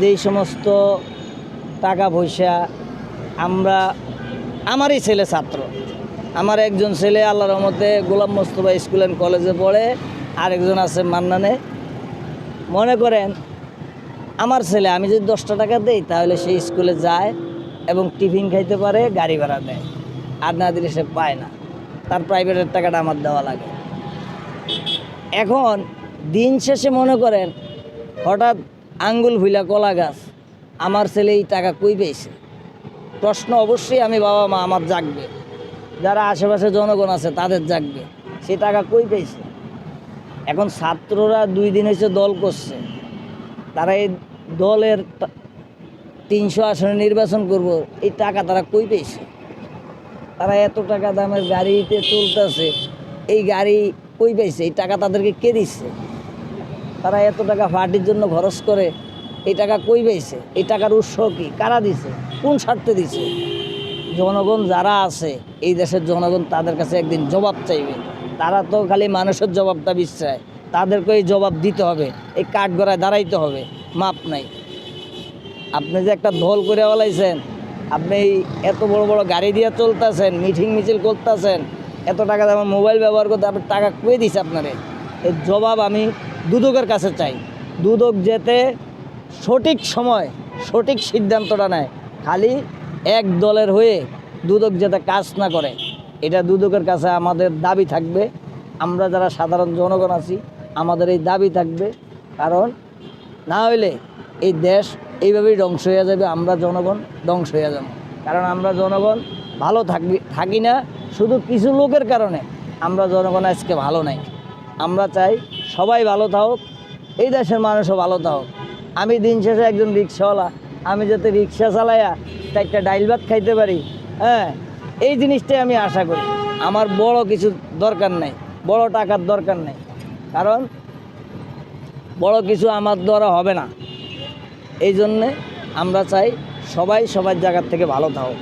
যেই সমস্ত টাকা পয়সা আমরা, আমারই ছেলে ছাত্র। আমার একজন ছেলে আল্লাহ রহমতে গোলাম মোস্তফা স্কুল অ্যান্ড কলেজে পড়ে, আরেকজন আছে মান্নানে। মনে করেন, আমার ছেলে, আমি যদি দশটা টাকা দেই, তাহলে সে স্কুলে যায় এবং টিফিন খাইতে পারে, গাড়ি ভাড়া দেয়। আর না দিলে সে পায় না। তার প্রাইভেটের টাকাটা আমার দেওয়া লাগে। এখন দিন শেষে মনে করেন, হঠাৎ আঙ্গুল ভুলা কলা গাছ, আমার ছেলে এই টাকা কই পেয়েছে? প্রশ্ন অবশ্যই আমি বাবা মা আমার জাগবে। যারা আশেপাশে জনগণ আছে তাদের জাগবে। সে টাকা কই পেয়েছে? এখন ছাত্ররা দুই দিন হয়েছে দল করছে। তারা এই দলের তিনশো আসনে নির্বাচন করব, এই টাকা তারা কই পেয়েছে? তারা এত টাকা দামের গাড়িতে চলতেছে এই গাড়ি কই পেয়েছে? এই টাকা তাদেরকে কে দিচ্ছে? তারা এত টাকা পার্টির জন্য খরচ করে, এই টাকা কই পেয়েছে এই টাকার উৎস কি? কারা দিছে? কোন স্বার্থে দিছে? জনগণ যারা আছে, এই দেশের জনগণ তাদের কাছে একদিন জবাব চাইবে। তারা তো খালি মানুষের জবাবটা বিশ্বায় তাদেরকে এই জবাব দিতে হবে। এই কাঠ গড়ায় দাঁড়াইতে হবে। মাপ নাই। আপনি যে একটা দল করে বলাইছেন, আপনি এই এত বড় বড় গাড়ি দিয়ে চলতেছেন, মিটিং মিছিল করতেছেন, এত টাকা দামের মোবাইল ব্যবহার করতে আপনার টাকা কয়ে দিছে আপনারে? এর জবাব আমি দুদকের কাছে চাই। দুদক যেতে সঠিক সময়, সঠিক সিদ্ধান্তটা নেয়। খালি এক দলের হয়ে দুদক যাতে কাজ না করে। এটা দুদকের কাছে আমাদের দাবি থাকবে। আমরা যারা সাধারণ জনগণ আছি, আমাদের এই দাবি থাকবে। কারণ না হইলে এই দেশ এইভাবেই ধ্বংস হয়ে যাবে, আমরা জনগণ ধ্বংস হয়ে যাব। কারণ আমরা জনগণ ভালো থাকবি, থাকি না। শুধু কিছু লোকের কারণে আমরা জনগণ আজকে ভালো নাই। আমরা চাই সবাই ভালো থাকুক, এই দেশের মানুষও ভালো থাকুক। আমি দিন শেষে একজন রিক্সাওয়ালা, আমি যাতে রিক্সা চালাইয়া একটা ডাইল ভাত খাইতে পারি হ্যাঁ এই জিনিসটাই আমি আশা করি। আমার বড় কিছু দরকার নাই, বড় টাকার দরকার নেই, কারণ বড় কিছু আমার দ্বারা হবে না। এই জন্যে আমরা চাই সবাই সবার জায়গার থেকে ভালো থাকুক।